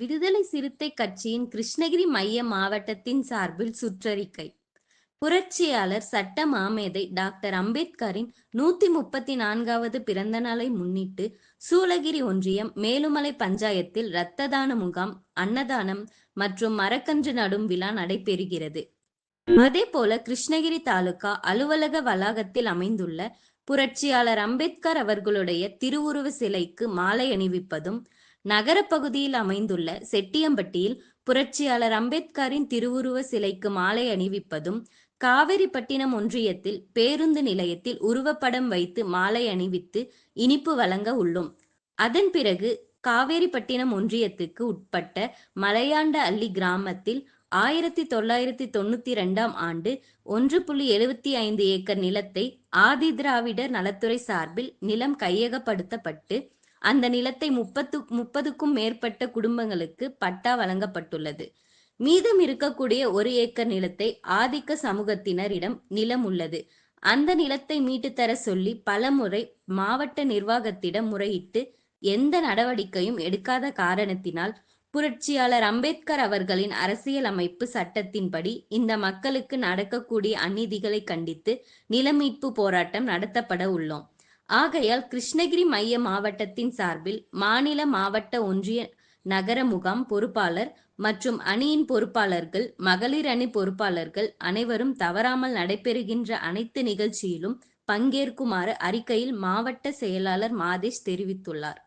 விடுதலை சிறுத்தை கட்சியின் கிருஷ்ணகிரி மைய மாவட்டத்தின் சார்பில் சுற்றறிக்கை. புரட்சியாளர் சட்ட மாமேதை டாக்டர் அம்பேத்கரின் நூத்தி முப்பத்தி நான்காவது பிறந்த நாளை முன்னிட்டு சூளகிரி ஒன்றியம் மேலுமலை பஞ்சாயத்தில் இரத்த தான முகாம் அன்னதானம் மற்றும் மரக்கன்று நடும் விழா நடைபெறுகிறது. அதே போல கிருஷ்ணகிரி தாலுகா அலுவலக வளாகத்தில் அமைந்துள்ள புரட்சியாளர் அம்பேத்கர் அவர்களுடைய திருவுருவ சிலைக்கு மாலை அணிவிப்பதும் நகரப்பகுதியில் அமைந்துள்ள செட்டியம்பட்டியில் புரட்சியாளர் அம்பேத்கரின் திருவுருவ சிலைக்கு மாலை அணிவிப்பதும் காவேரிப்பட்டினம் ஒன்றியத்தில் பேருந்து நிலையத்தில் உருவப்படம் வைத்து மாலை அணிவித்து இனிப்பு வழங்க உள்ளோம். அதன் பிறகு காவேரிப்பட்டினம் ஒன்றியத்துக்கு உட்பட்ட மலையாண்ட அள்ளி கிராமத்தில் ஆயிரத்தி தொள்ளாயிரத்தி தொண்ணூத்தி ரெண்டாம் ஆண்டு ஒன்று புள்ளி எழுபத்தி ஐந்து ஏக்கர் நிலத்தை ஆதி திராவிடர் நலத்துறை சார்பில் நிலம் கையகப்படுத்தப்பட்டு அந்த நிலத்தை முப்பத்து முப்பதுக்கும் மேற்பட்ட குடும்பங்களுக்கு பட்டா வழங்கப்பட்டுள்ளது. மீதம் இருக்கக்கூடிய ஒரு ஏக்கர் நிலத்தை ஆதிக்க சமூகத்தினரிடம் நிலம் உள்ளது. அந்த நிலத்தை மீட்டு தர சொல்லி பலமுறை மாவட்ட நிர்வாகத்திடம் முறையிட்டு எந்த நடவடிக்கையும் எடுக்காத காரணத்தினால் புரட்சியாளர் அம்பேத்கர் அவர்களின் அரசியலமைப்பு சட்டத்தின்படி இந்த மக்களுக்கு நடக்கக்கூடிய அநீதிகளை கண்டித்து நிலமீட்பு போராட்டம் நடத்தப்பட உள்ளோம். ஆகையால் கிருஷ்ணகிரி மைய மாவட்டத்தின் சார்பில் மாநில மாவட்ட ஒன்றிய நகர முகாம் பொறுப்பாளர் மற்றும் அணியின் பொறுப்பாளர்கள் மகளிர் அணி பொறுப்பாளர்கள் அனைவரும் தவறாமல் நடைபெறுகின்ற அனைத்து நிகழ்ச்சியிலும் பங்கேற்குமாறு அறிக்கையில் மாவட்ட செயலாளர் மாதேஷ் தெரிவித்துள்ளார்.